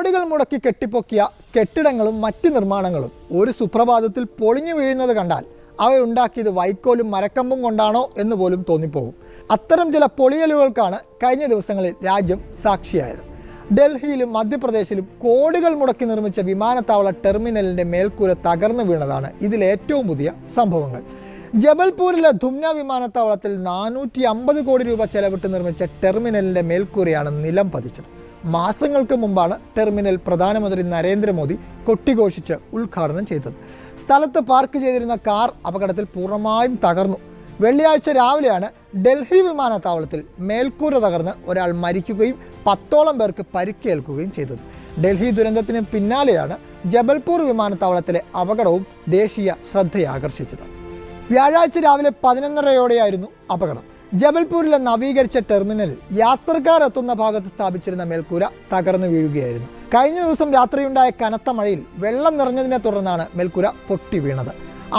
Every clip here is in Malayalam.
കോടികൾ മുടക്കി കെട്ടിപ്പൊക്കിയ കെട്ടിടങ്ങളും മറ്റ് നിർമ്മാണങ്ങളും ഒരു സുപ്രഭാതത്തിൽ പൊളിഞ്ഞു വീഴുന്നത് കണ്ടാൽ അവയുണ്ടാക്കിയത് വൈക്കോലും മരക്കമ്പും കൊണ്ടാണോ എന്ന് പോലും തോന്നിപ്പോകും. അത്തരം ചില പൊളിയലുകൾക്കാണ് കഴിഞ്ഞ ദിവസങ്ങളിൽ രാജ്യം സാക്ഷിയായത്. ഡൽഹിയിലും മധ്യപ്രദേശിലും കോടികൾ മുടക്കി നിർമ്മിച്ച വിമാനത്താവള ടെർമിനലിന്റെ മേൽക്കൂര തകർന്നു വീണതാണ് ഇതിലേറ്റവും പുതിയ സംഭവങ്ങൾ. ജബൽപൂരിലെ ധുംന വിമാനത്താവളത്തിൽ നാനൂറ്റി അമ്പത് കോടി രൂപ ചെലവിട്ട് നിർമ്മിച്ച ടെർമിനലിന്റെ മേൽക്കൂരയാണ് നിലം പതിച്ചത്. മാസങ്ങൾക്ക് മുമ്പാണ് ടെർമിനൽ പ്രധാനമന്ത്രി നരേന്ദ്രമോദി കൊട്ടിഘോഷിച്ച് ഉദ്ഘാടനം ചെയ്തത്. സ്ഥലത്ത് പാർക്ക് ചെയ്തിരുന്ന കാർ അപകടത്തിൽ പൂർണമായും തകർന്നു. വെള്ളിയാഴ്ച രാവിലെയാണ് ഡൽഹി വിമാനത്താവളത്തിൽ മേൽക്കൂര തകർന്ന് ഒരാൾ മരിക്കുകയും പത്തോളം പേർക്ക് പരിക്കേൽക്കുകയും ചെയ്തത്. ഡൽഹി ദുരന്തത്തിന് പിന്നാലെയാണ് ജബൽപൂർ വിമാനത്താവളത്തിലെ അപകടവും ദേശീയ ശ്രദ്ധയാകർഷിച്ചത്. വ്യാഴാഴ്ച രാവിലെ പതിനൊന്നരയോടെയായിരുന്നു അപകടം. ജബൽപൂരിലെ നവീകരിച്ച ടെർമിനലിൽ യാത്രക്കാർ എത്തുന്ന ഭാഗത്ത് സ്ഥാപിച്ചിരുന്ന മേൽക്കൂര തകർന്നു വീഴുകയായിരുന്നു. കഴിഞ്ഞ ദിവസം രാത്രിയുണ്ടായ കനത്ത മഴയിൽ വെള്ളം നിറഞ്ഞതിനെ തുടർന്നാണ് മേൽക്കൂര പൊട്ടി വീണത്.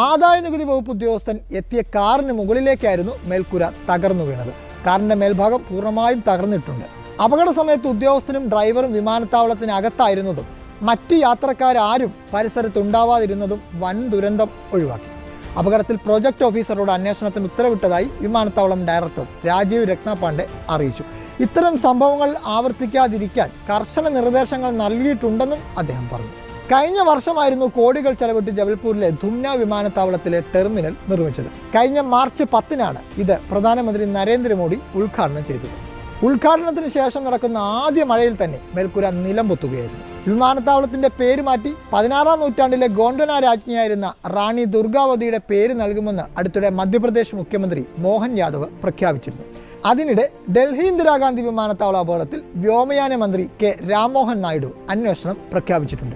ആദായ നികുതി വകുപ്പ് ഉദ്യോഗസ്ഥൻ എത്തിയ കാറിന് മുകളിലേക്കായിരുന്നു മേൽക്കൂര തകർന്നു വീണത്. കാറിന്റെ മേൽഭാഗം പൂർണമായും തകർന്നിട്ടുണ്ട്. അപകട സമയത്ത് ഉദ്യോഗസ്ഥനും ഡ്രൈവറും വിമാനത്താവളത്തിനകത്തായിരുന്നതും മറ്റു യാത്രക്കാരും പരിസരത്തുണ്ടാവാതിരുന്നതും വൻ ദുരന്തം ഒഴിവാക്കി. അപകടത്തിൽ പ്രൊജക്ട് ഓഫീസറോട് അന്വേഷണത്തിന് ഉത്തരവിട്ടതായി വിമാനത്താവളം ഡയറക്ടർ രാജീവ് രത്നപാണ്ഡെ അറിയിച്ചു. ഇത്തരം സംഭവങ്ങൾ ആവർത്തിക്കാതിരിക്കാൻ കർശന നിർദ്ദേശങ്ങൾ നൽകിയിട്ടുണ്ടെന്നും അദ്ദേഹം പറഞ്ഞു. കഴിഞ്ഞ വർഷമായിരുന്നു കോടികൾ ചെലവിട്ട് ജബൽപൂരിലെ ധുംന വിമാനത്താവളത്തിലെ ടെർമിനൽ നിർമ്മിച്ചത്. കഴിഞ്ഞ മാർച്ച് പത്തിനാണ് ഇത് പ്രധാനമന്ത്രി നരേന്ദ്രമോദി ഉദ്ഘാടനം ചെയ്തത്. ഉദ്ഘാടനത്തിന് ശേഷം നടക്കുന്ന ആദ്യ മഴയിൽ തന്നെ മേൽക്കൂര നിലംപൊത്തുകയായിരുന്നു വിമാനത്താവളത്തിന്റെ പേര് മാറ്റി പതിനാറാം നൂറ്റാണ്ടിലെ ഗോണ്ടന രാജ്ഞിയായിരുന്ന റാണി ദുർഗാവതിയുടെ പേര് നൽകുമെന്ന് അടുത്തിടെ മധ്യപ്രദേശ് മുഖ്യമന്ത്രി മോഹൻ യാദവ് പ്രഖ്യാപിച്ചിരുന്നു. അതിനിടെ ഡൽഹി ഇന്ദിരാഗാന്ധി വിമാനത്താവള അപകടത്തിൽ വ്യോമയാന മന്ത്രി കെ രാംമോഹൻ നായിഡു അന്വേഷണം പ്രഖ്യാപിച്ചിട്ടുണ്ട്.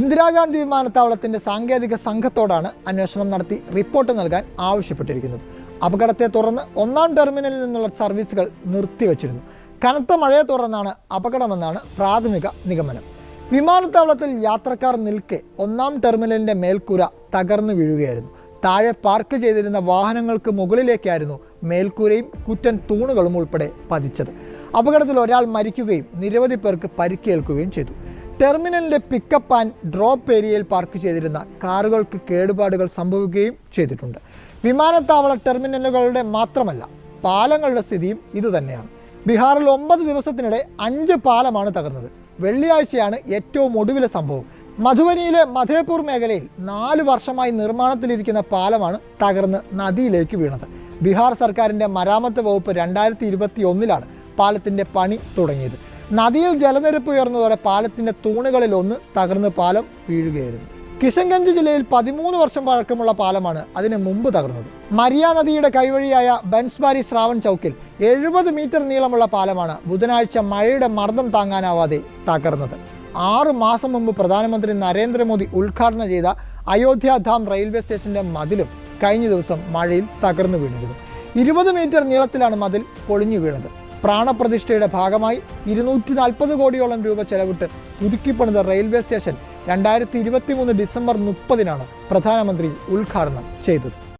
ഇന്ദിരാഗാന്ധി വിമാനത്താവളത്തിന്റെ സാങ്കേതിക സംഘത്തോടാണ് അന്വേഷണം നടത്തി റിപ്പോർട്ട് നൽകാൻ ആവശ്യപ്പെട്ടിരിക്കുന്നത്. അപകടത്തെ തുടർന്ന് ഒന്നാം ടെർമിനലിൽ നിന്നുള്ള സർവീസുകൾ നിർത്തിവച്ചിരുന്നു. കനത്ത മഴയെ തുടർന്നാണ് അപകടമെന്നാണ് പ്രാഥമിക നിഗമനം. വിമാനത്താവളത്തിൽ യാത്രക്കാർ നിൽക്കെ ഒന്നാം ടെർമിനലിന്റെ മേൽക്കൂര തകർന്നു വീഴുകയായിരുന്നു. താഴെ പാർക്ക് ചെയ്തിരുന്ന വാഹനങ്ങൾക്ക് മുകളിലേക്കായിരുന്നു മേൽക്കൂരയും കുറ്റൻ തൂണുകളും ഉൾപ്പെടെ പതിച്ചത്. അപകടത്തിൽ ഒരാൾ മരിക്കുകയും നിരവധി പേർക്ക് പരിക്കേൽക്കുകയും ചെയ്തു. ടെർമിനലിന്റെ പിക്കപ്പ് ആൻഡ് ഡ്രോപ്പ് ഏരിയയിൽ പാർക്ക് ചെയ്തിരുന്ന കാറുകൾക്ക് കേടുപാടുകൾ സംഭവിക്കുകയും ചെയ്തിട്ടുണ്ട്. വിമാനത്താവള ടെർമിനലുകളുടെ മാത്രമല്ല പാലങ്ങളുടെ സ്ഥിതിയും ഇതുതന്നെയാണ്. ബീഹാറിൽ ഒമ്പത് ദിവസത്തിനിടെ അഞ്ച് പാലമാണ് തകർന്നത്. വെള്ളിയാഴ്ചയാണ് ഏറ്റവും ഒടുവിലെ സംഭവം. മധുബനിയിലെ മധേപൂർ മേഖലയിൽ നാല് വർഷമായി നിർമ്മാണത്തിലിരിക്കുന്ന പാലമാണ് തകർന്ന് നദിയിലേക്ക് വീണത്. ബീഹാർ സർക്കാരിന്റെ മരാമത്ത് വകുപ്പ് രണ്ടായിരത്തി ഇരുപത്തി ഒന്നിലാണ് പാലത്തിന്റെ പണി തുടങ്ങിയത്. നദിയിൽ ജലനിരപ്പ് ഉയർന്നതോടെ പാലത്തിന്റെ തൂണുകളിൽ ഒന്ന് തകർന്ന് പാലം വീഴുകയായിരുന്നു. കിഷൻഗഞ്ച് ജില്ലയിൽ പതിമൂന്ന് വർഷം പഴക്കമുള്ള പാലമാണ് അതിന് മുമ്പ് തകർന്നത്. മരിയ നദിയുടെ കൈവഴിയായ ബൻസ്ബാരി ശ്രാവൺ ചൗക്കിൽ എഴുപത് മീറ്റർ നീളമുള്ള പാലമാണ് ബുധനാഴ്ച മഴയുടെ മർദ്ദം താങ്ങാനാവാതെ തകർന്നത്. ആറു മാസം മുമ്പ് പ്രധാനമന്ത്രി നരേന്ദ്രമോദി ഉദ്ഘാടനം ചെയ്ത അയോധ്യാധാം റെയിൽവേ സ്റ്റേഷന്റെ മതിലും കഴിഞ്ഞ ദിവസം മഴയിൽ തകർന്നു വീണിരുന്നു ഇരുപത് മീറ്റർ നീളത്തിലാണ് മതിൽ പൊളിഞ്ഞു വീണത്. പ്രാണപ്രതിഷ്ഠയുടെ ഭാഗമായി ഇരുന്നൂറ്റി നാൽപ്പത് കോടിയോളം രൂപ ചെലവിട്ട് പുതുക്കിപ്പണിത റെയിൽവേ സ്റ്റേഷൻ രണ്ടായിരത്തി ഇരുപത്തി മൂന്ന് ഡിസംബർ മുപ്പതിനാണ് പ്രധാനമന്ത്രി ഉദ്ഘാടനം ചെയ്തത്.